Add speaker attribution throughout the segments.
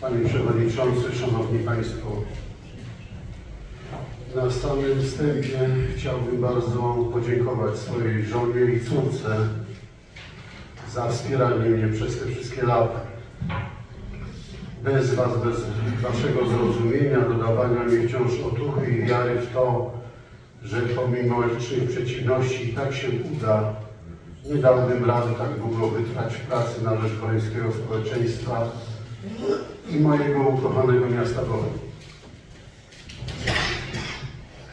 Speaker 1: Panie Przewodniczący, Szanowni Państwo. Na samym wstępie chciałbym bardzo podziękować swojej żonie i córce za wspieranie mnie przez te wszystkie lata. Bez Was, bez Waszego zrozumienia, dodawania mi wciąż otuchy i wiary w to, że pomimo licznych przeciwności i tak się uda, nie dałbym rady tak długo wytrwać w pracy na rzecz koreańskiego społeczeństwa i mojego ukochanego miasta Bory.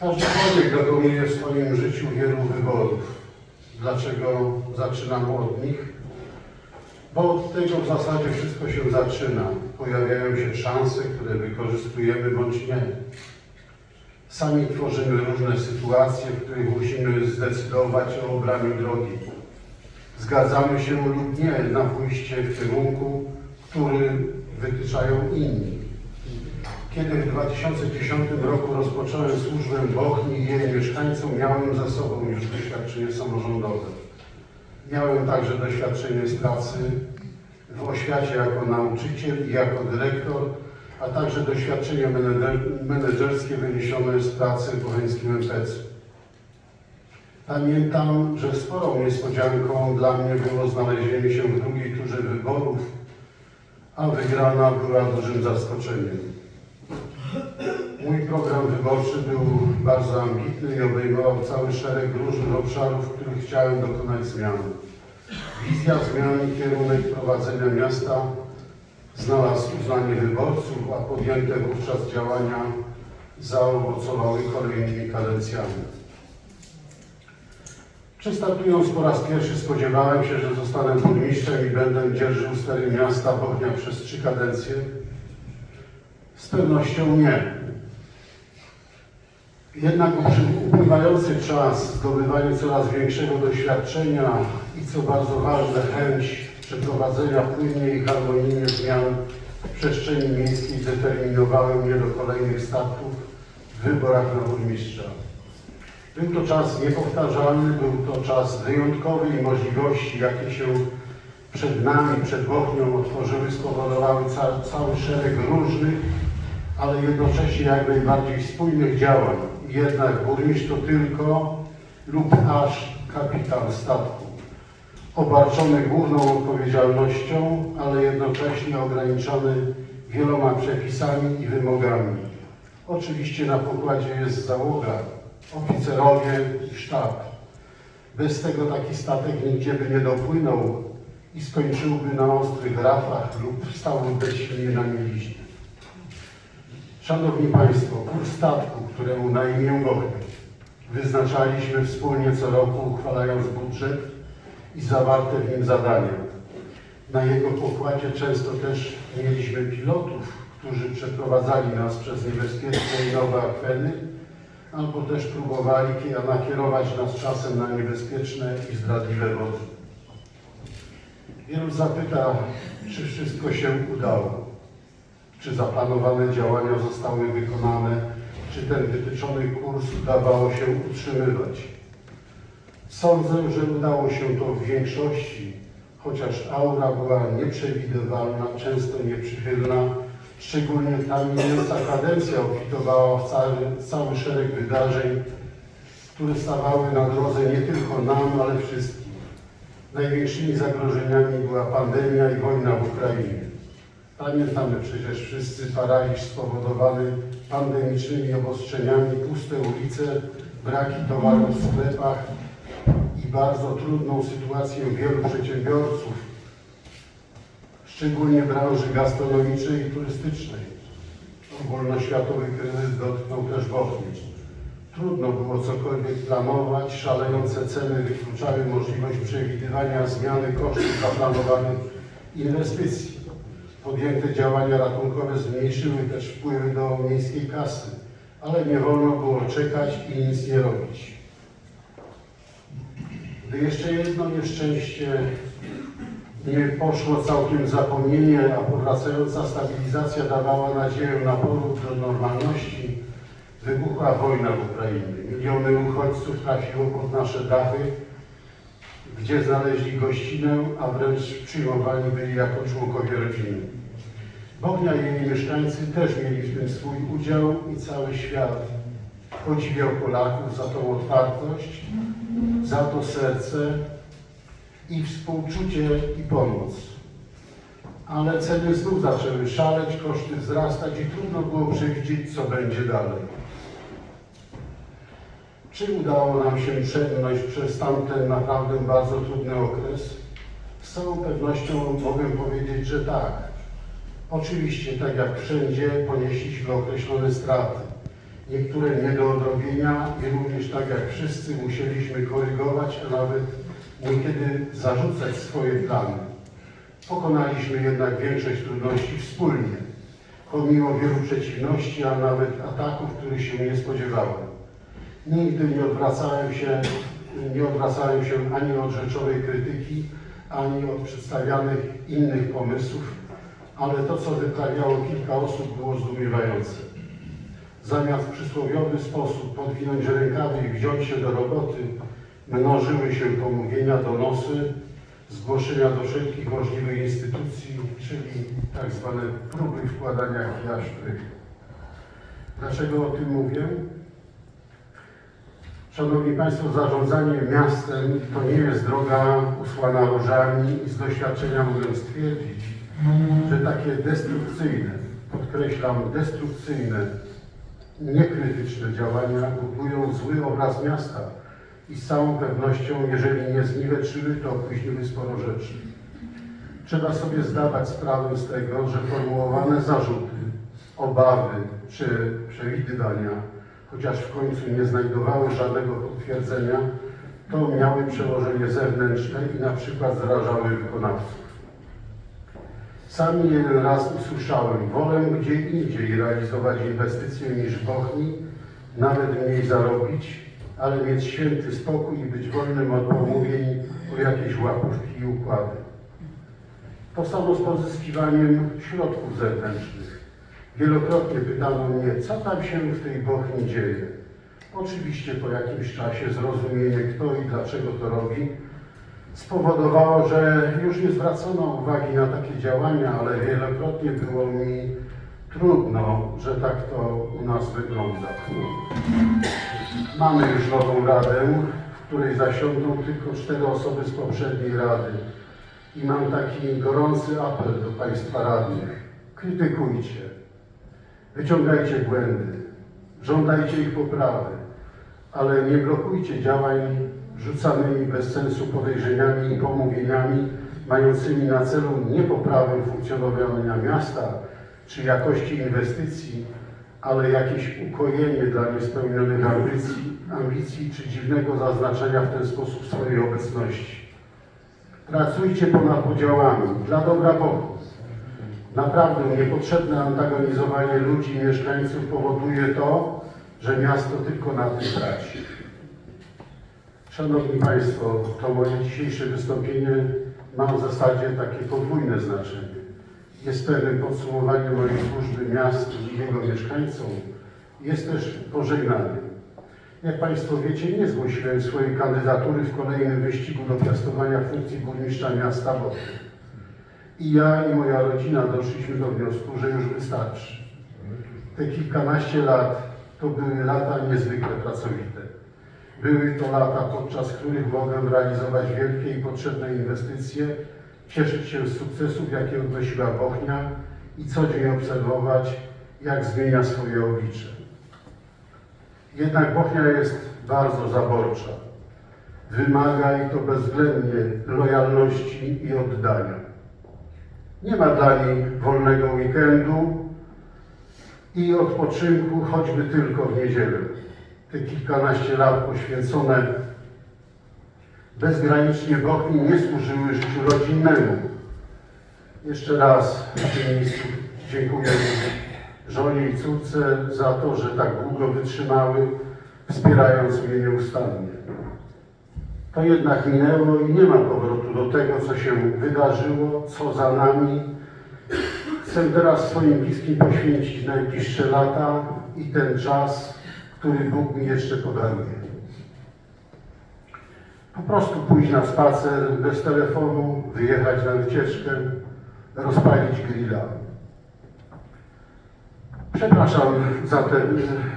Speaker 1: Każdy człowiek dokonuje w swoim życiu wielu wyborów. Dlaczego zaczynam od nich? Bo od tego w zasadzie wszystko się zaczyna. Pojawiają się szanse, które wykorzystujemy bądź nie. Sami tworzymy różne sytuacje, w których musimy zdecydować o obraniu drogi. Zgadzamy się lub nie na pójście w kierunku, który wytyczają inni. Kiedy w 2010 roku rozpocząłem służbę Bochni i jej mieszkańcom, miałem za sobą już doświadczenie samorządowe. Miałem także doświadczenie z pracy w oświacie jako nauczyciel i jako dyrektor, a także doświadczenie menedżer- menedżerskie wyniesione z pracy w Bocheńskim MPC. Pamiętam, że sporą niespodzianką dla mnie było znalezienie się w drugiej turze wyborów, a wygrana była dużym zaskoczeniem. Mój program wyborczy był bardzo ambitny i obejmował cały szereg różnych obszarów, w których chciałem dokonać zmiany. Wizja zmian i kierunek prowadzenia miasta znalazł uznanie wyborców, a podjęte wówczas działania zaowocowały kolejnymi kadencjami. Przystartując po raz pierwszy spodziewałem się, że zostanę burmistrzem i będę dzierżył stery miasta Bochnia przez trzy kadencje. Z pewnością nie. Jednak upływający czas, zdobywanie coraz większego doświadczenia i co bardzo ważne, chęć przeprowadzenia płynnie i harmonijnie zmian w przestrzeni miejskiej zdeterminowały mnie do kolejnych startów w wyborach na burmistrza. Był to czas niepowtarzalny, był to czas wyjątkowy i możliwości, jakie się przed nami, przed Bochnią otworzyły, spowodowały ca cały szereg różnych, ale jednocześnie jak najbardziej spójnych działań. Jednak burmistrz to tylko lub aż kapitan statku, obarczony główną odpowiedzialnością, ale jednocześnie ograniczony wieloma przepisami i wymogami. Oczywiście na pokładzie jest załoga, oficerowie i sztab. Bez tego taki statek nigdzie by nie dopłynął i skończyłby na ostrych rafach lub stałby bezsilnie na mieliźnie. Szanowni Państwo, kurs statku, któremu na imię Bochnia wyznaczaliśmy wspólnie co roku, uchwalając budżet i zawarte w nim zadania. Na jego pokładzie często też mieliśmy pilotów, którzy przeprowadzali nas przez niebezpieczne i nowe akweny, albo też próbowali kie- nakierować nas czasem na niebezpieczne i zdradliwe wody. Wielu zapyta, czy wszystko się udało, czy zaplanowane działania zostały wykonane, czy ten wytyczony kurs udawało się utrzymywać. Sądzę, że udało się to w większości, chociaż aura była nieprzewidywalna, często nieprzychylna, szczególnie ta mijająca kadencja obfitowała w cały, cały szereg wydarzeń, które stawały na drodze nie tylko nam, ale wszystkim. Największymi zagrożeniami była pandemia i wojna w Ukrainie. Pamiętamy przecież wszyscy paraliż spowodowany pandemicznymi obostrzeniami, puste ulice, braki towarów w sklepach i bardzo trudną sytuację wielu przedsiębiorców, szczególnie branży gastronomicznej i turystycznej. Ogólnoświatowy kryzys dotknął też Bochni. Trudno było cokolwiek planować, szalejące ceny wykluczały możliwość przewidywania zmiany kosztów zaplanowanych inwestycji. Podjęte działania ratunkowe zmniejszyły też wpływy do miejskiej kasy, ale nie wolno było czekać i nic nie robić. Gdy jeszcze jedno nieszczęście nie poszło całkiem zapomnienie, a powracająca stabilizacja dawała nadzieję na powrót do normalności, wybuchła wojna w Ukrainie. Miliony uchodźców trafiło pod nasze dachy, gdzie znaleźli gościnę, a wręcz przyjmowani byli jako członkowie rodziny. Bochnia i jej mieszkańcy też mieli w tym swój udział i cały świat podziwiał Polaków za tą otwartość, za to serce i współczucie i pomoc. Ale ceny znów zaczęły szaleć, koszty wzrastać i trudno było przewidzieć, co będzie dalej. Czy udało nam się przebrnąć przez tamten naprawdę bardzo trudny okres? Z całą pewnością mogę powiedzieć, że tak. Oczywiście, tak jak wszędzie, ponieśliśmy określone straty. Niektóre nie do odrobienia i również tak jak wszyscy musieliśmy korygować, a nawet niekiedy zarzucać swoje plany. Pokonaliśmy jednak większość trudności wspólnie, pomimo wielu przeciwności, a nawet ataków, których się nie spodziewałem. Nigdy nie odwracałem się, nie odwracałem się ani od rzeczowej krytyki, ani od przedstawianych innych pomysłów, ale to, co wyprawiało kilka osób, było zdumiewające. Zamiast w przysłowiowy sposób podwinąć rękawy i wziąć się do roboty, mnożyły się pomówienia, donosy, zgłoszenia do wszelkich możliwych instytucji, czyli tak zwane próby wkładania kija. Dlaczego o tym mówię? Szanowni Państwo, zarządzanie miastem to nie jest droga usłana różami i z doświadczenia mogę stwierdzić, że takie destrukcyjne, podkreślam, destrukcyjne, niekrytyczne działania budują zły obraz miasta i z całą pewnością, jeżeli nie zniweczyły, to opóźniły sporo rzeczy. Trzeba sobie zdawać sprawę z tego, że formułowane zarzuty, obawy czy przewidywania, chociaż w końcu nie znajdowały żadnego potwierdzenia, to miały przełożenie zewnętrzne i na przykład zrażały wykonawców. Sami jeden raz usłyszałem, wolę gdzie indziej realizować inwestycje niż w Bochni, nawet mniej zarobić, ale mieć święty spokój i być wolnym od pomówień o jakieś łapówki i układy. To samo z pozyskiwaniem środków zewnętrznych. Wielokrotnie pytano mnie, co tam się w tej Bochni dzieje. Oczywiście po jakimś czasie zrozumienie, kto i dlaczego to robi, spowodowało, że już nie zwracono uwagi na takie działania, ale wielokrotnie było mi trudno, że tak to u nas wygląda. Mamy już nową radę, w której zasiądą tylko cztery osoby z poprzedniej rady. I mam taki gorący apel do Państwa radnych. Krytykujcie, wyciągajcie błędy, żądajcie ich poprawy, ale nie blokujcie działań rzucanymi bez sensu podejrzeniami i pomówieniami mającymi na celu nie poprawę funkcjonowania miasta czy jakości inwestycji, ale jakieś ukojenie dla niespełnionych ambicji, ambicji czy dziwnego zaznaczenia w ten sposób swojej obecności. Pracujcie ponad podziałami dla dobra Bogu. Naprawdę niepotrzebne antagonizowanie ludzi i mieszkańców powoduje to, że miasto tylko na tym traci. Szanowni Państwo, to moje dzisiejsze wystąpienie ma w zasadzie takie podwójne znaczenie. Jest pewnym podsumowaniem mojej służby miastu i jego mieszkańcom. Jest też pożegnaniem. Jak Państwo wiecie, nie zgłosiłem swojej kandydatury w kolejnym wyścigu do piastowania funkcji burmistrza miasta Bochnia. I ja i moja rodzina doszliśmy do wniosku, że już wystarczy. Te kilkanaście lat to były lata niezwykle pracowite. Były to lata, podczas których mogłem realizować wielkie i potrzebne inwestycje, cieszyć się z sukcesów, jakie odnosiła Bochnia i co dzień obserwować, jak zmienia swoje oblicze. Jednak Bochnia jest bardzo zaborcza. Wymaga i to bezwzględnie lojalności i oddania. Nie ma dla niej wolnego weekendu i odpoczynku, choćby tylko w niedzielę. Te kilkanaście lat poświęcone bezgranicznie Bochni nie służyły życiu rodzinnemu. Jeszcze raz w tym miejscu dziękuję żonie i córce za to, że tak długo wytrzymały, wspierając mnie nieustannie. To jednak minęło i nie ma powrotu do tego, co się wydarzyło, co za nami. Chcę teraz swoim bliskim poświęcić najbliższe lata i ten czas, który Bóg mi jeszcze podaruje. Po prostu pójść na spacer bez telefonu, wyjechać na wycieczkę, rozpalić grilla. Przepraszam za te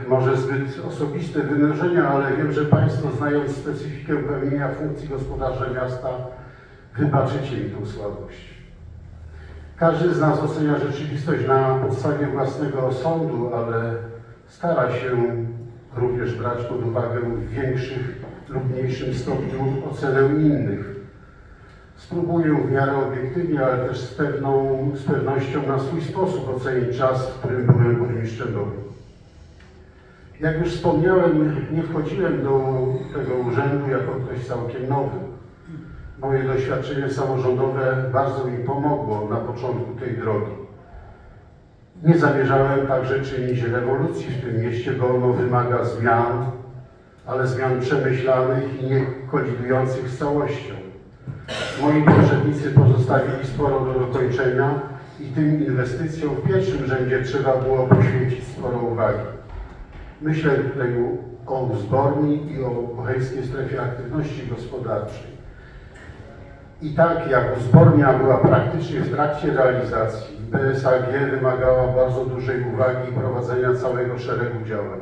Speaker 1: może zbyt osobiste wynurzenia, ale wiem, że Państwo znając specyfikę pełnienia funkcji gospodarza miasta, wybaczycie mi tą słabość. Każdy z nas ocenia rzeczywistość na podstawie własnego osądu, ale stara się również brać pod uwagę większych lub mniejszym stopniu ocenę innych. Spróbuję w miarę obiektywnie, ale też z, pewną, z pewnością na swój sposób ocenić czas, w którym byłem burmistrzem Bogu. Jak już wspomniałem, nie wchodziłem do tego urzędu jako ktoś całkiem nowy. Moje doświadczenie samorządowe bardzo mi pomogło na początku tej drogi. Nie zamierzałem także czynić rewolucji w tym mieście, bo ono wymaga zmian, ale zmian przemyślanych i nie kolidujących z całością. Moi poprzednicy pozostawili sporo do dokończenia i tym inwestycjom w pierwszym rzędzie trzeba było poświęcić sporo uwagi. Myślę tutaj o uzborni i o Bocheńskiej Strefie Aktywności Gospodarczej. I tak jak uzbornia była praktycznie w trakcie realizacji, BSAG wymagała bardzo dużej uwagi i prowadzenia całego szeregu działań.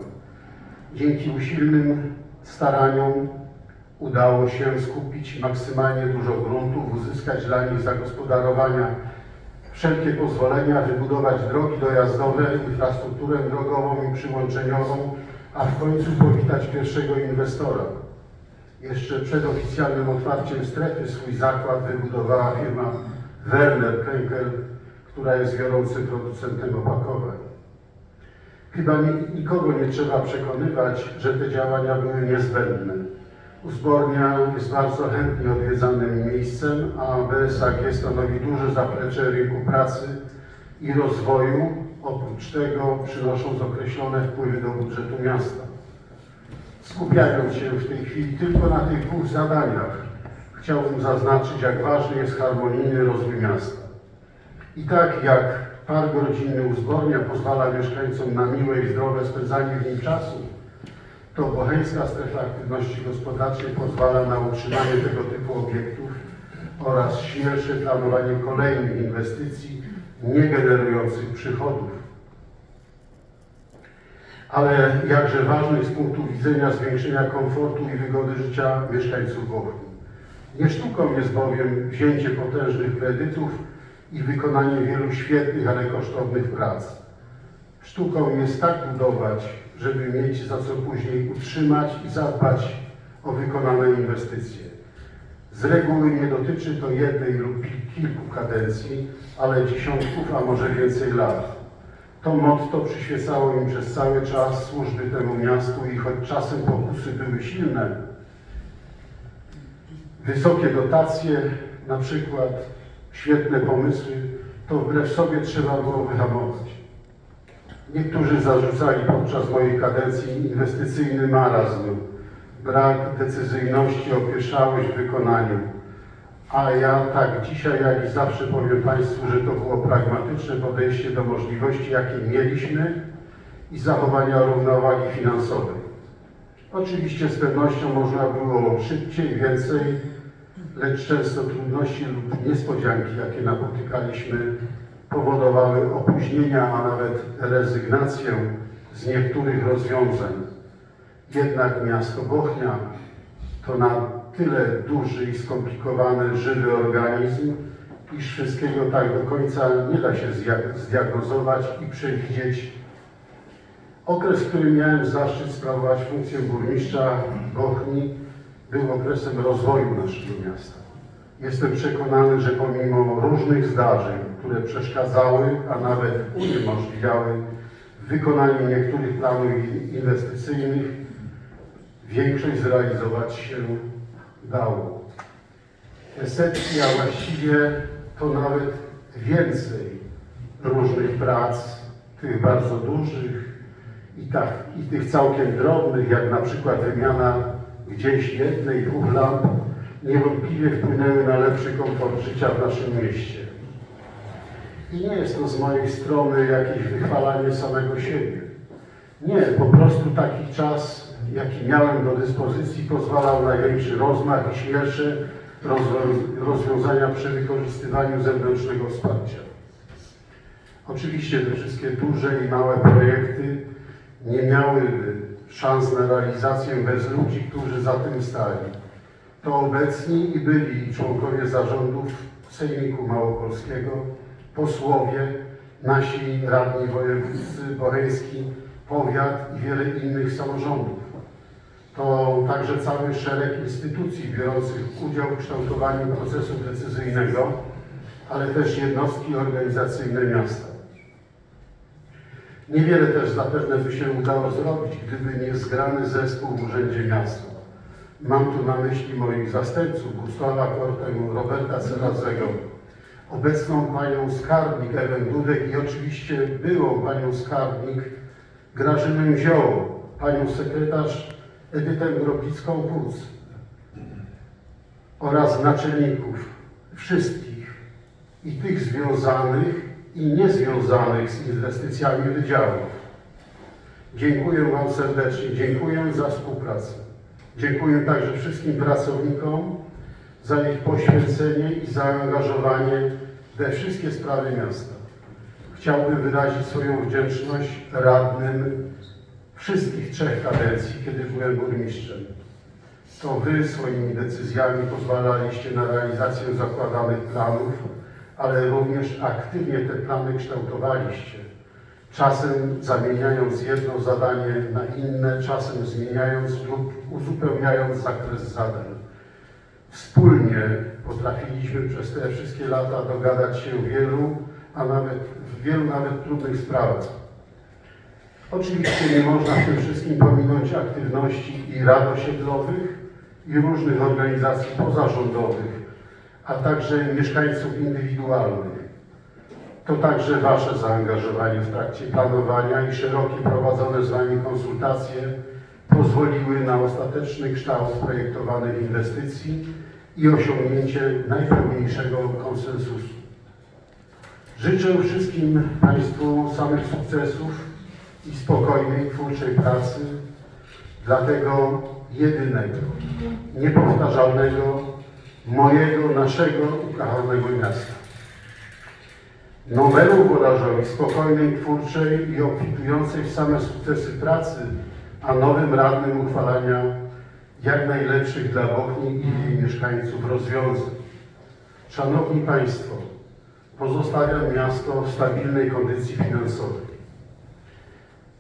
Speaker 1: Dzięki usilnym staraniom udało się skupić maksymalnie dużo gruntów, uzyskać dla nich zagospodarowania wszelkie pozwolenia, wybudować drogi dojazdowe, infrastrukturę drogową i przyłączeniową, a w końcu powitać pierwszego inwestora. Jeszcze przed oficjalnym otwarciem strefy swój zakład wybudowała firma Werner Krenkel, która jest wiodącym producentem opakowań. Chyba ni- nikogo nie trzeba przekonywać, że te działania były niezbędne. Uzbornia jest bardzo chętnie odwiedzanym miejscem, a BSAG stanowi duże zaplecze rynku pracy i rozwoju, oprócz tego przynosząc określone wpływy do budżetu miasta. Skupiając się w tej chwili tylko na tych dwóch zadaniach, chciałbym zaznaczyć, jak ważny jest harmonijny rozwój miasta. I tak jak park rodzinny Uzbornia pozwala mieszkańcom na miłe i zdrowe spędzanie w nim czasu, to Bocheńska Strefa Aktywności Gospodarczej pozwala na utrzymanie tego typu obiektów oraz śmielsze planowanie kolejnych inwestycji nie generujących przychodów. Ale jakże ważnych z punktu widzenia zwiększenia komfortu i wygody życia mieszkańców Bochni. Nie sztuką jest bowiem wzięcie potężnych kredytów i wykonanie wielu świetnych, ale kosztownych prac. Sztuką jest tak budować, żeby mieć za co później utrzymać i zadbać o wykonane inwestycje. Z reguły nie dotyczy to jednej lub kilku kadencji, ale dziesiątków, a może więcej lat. To motto przyświecało im przez cały czas służby temu miastu i choć czasem pokusy były silne, wysokie dotacje, na przykład świetne pomysły, to wbrew sobie trzeba było wyhamować. Niektórzy zarzucali podczas mojej kadencji inwestycyjny marazm, brak decyzyjności, opieszałość w wykonaniu. A ja tak dzisiaj, jak i zawsze powiem Państwu, że to było pragmatyczne podejście do możliwości, jakie mieliśmy i zachowania równowagi finansowej. Oczywiście z pewnością można było szybciej, więcej, lecz często trudności lub niespodzianki, jakie napotykaliśmy, powodowały opóźnienia, a nawet rezygnację z niektórych rozwiązań. Jednak miasto Bochnia to na tyle duży i skomplikowany, żywy organizm, iż wszystkiego tak do końca nie da się zdia- zdiagnozować i przewidzieć. Okres, w którym miałem zaszczyt sprawować funkcję burmistrza Bochni, był okresem rozwoju naszego miasta. Jestem przekonany, że pomimo różnych zdarzeń, które przeszkadzały, a nawet uniemożliwiały wykonanie niektórych planów inwestycyjnych, większość zrealizować się dało. Te setki, a właściwie to nawet więcej różnych prac, tych bardzo dużych i, tak, i tych całkiem drobnych, jak na przykład wymiana gdzieś jednej, dwóch lamp, niewątpliwie wpłynęły na lepszy komfort życia w naszym mieście. I nie jest to z mojej strony jakieś wychwalanie samego siebie. Nie, po prostu taki czas, jaki miałem do dyspozycji, pozwalał na większy rozmach i śmielsze rozwiązania przy wykorzystywaniu zewnętrznego wsparcia. Oczywiście te wszystkie duże i małe projekty nie miałyby szans na realizację bez ludzi, którzy za tym stali. To obecni i byli członkowie zarządów Sejmiku Małopolskiego, posłowie, nasi radni wojewódzcy, bocheński, powiat i wiele innych samorządów. To także cały szereg instytucji biorących udział w kształtowaniu procesu decyzyjnego, ale też jednostki organizacyjne miasta. Niewiele też zapewne by się udało zrobić, gdyby nie zgrany zespół w Urzędzie Miasta. Mam tu na myśli moich zastępców, Gustawa Kortę, Roberta Cerazego, obecną panią skarbnik Ewę Dudek i oczywiście byłą panią skarbnik Grażynę Zioło, panią sekretarz Edytę Grobicką-Puc oraz naczelników wszystkich i tych związanych i niezwiązanych z inwestycjami wydziałów. Dziękuję Wam serdecznie, dziękuję za współpracę. Dziękuję także wszystkim pracownikom za ich poświęcenie i zaangażowanie we wszystkie sprawy miasta. Chciałbym wyrazić swoją wdzięczność radnym wszystkich trzech kadencji, kiedy byłem burmistrzem. To Wy swoimi decyzjami pozwalaliście na realizację zakładanych planów, ale również aktywnie te plany kształtowaliście. Czasem zamieniając jedno zadanie na inne, czasem zmieniając lub uzupełniając zakres zadań. Wspólnie potrafiliśmy przez te wszystkie lata dogadać się w wielu, a nawet w wielu nawet trudnych sprawach. Oczywiście nie można w tym wszystkim pominąć aktywności i rad osiedlowych i różnych organizacji pozarządowych, a także mieszkańców indywidualnych. To także Wasze zaangażowanie w trakcie planowania i szerokie prowadzone z Wami konsultacje pozwoliły na ostateczny kształt projektowanych inwestycji i osiągnięcie najpełniejszego konsensusu. Życzę wszystkim Państwu samych sukcesów i spokojnej, twórczej pracy dla tego jedynego, niepowtarzalnego, mojego, naszego ukochanego miasta. Nowemu włodarzowi spokojnej, twórczej i obfitującej w same sukcesy pracy, a nowym radnym uchwalania jak najlepszych dla Bochni i jej mieszkańców rozwiązań. Szanowni Państwo, pozostawiam miasto w stabilnej kondycji finansowej.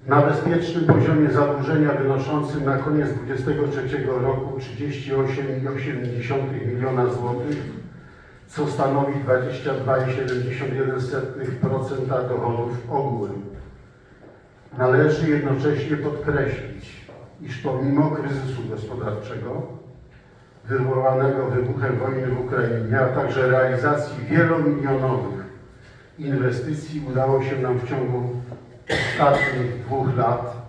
Speaker 1: Na bezpiecznym poziomie zadłużenia wynoszącym na koniec 2023 roku 38,8 miliona złotych, co stanowi 22,71% dochodów ogółem. Należy jednocześnie podkreślić, iż pomimo kryzysu gospodarczego wywołanego wybuchem wojny w Ukrainie, a także realizacji wielomilionowych inwestycji udało się nam w ciągu ostatnich dwóch lat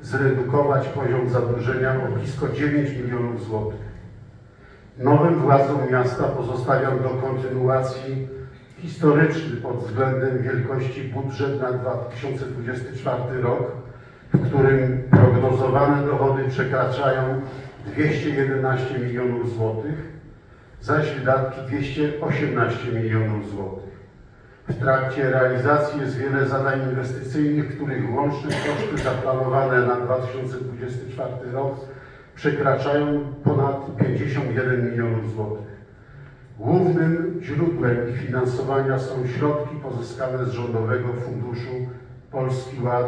Speaker 1: zredukować poziom zadłużenia o blisko 9 milionów złotych. Nowym władzom miasta pozostawiam do kontynuacji historyczny pod względem wielkości budżet na 2024 rok, w którym prognozowane dochody przekraczają 211 milionów złotych, zaś wydatki 218 milionów złotych. W trakcie realizacji jest wiele zadań inwestycyjnych, których łączne koszty zaplanowane na 2024 rok przekraczają ponad 51 milionów złotych. Głównym źródłem ich finansowania są środki pozyskane z Rządowego Funduszu Polski Ład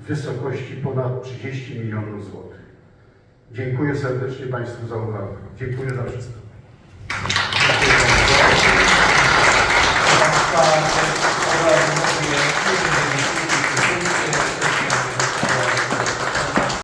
Speaker 1: w wysokości ponad 30 milionów złotych. Dziękuję serdecznie Państwu za uwagę. Dziękuję za wszystko.
Speaker 2: God.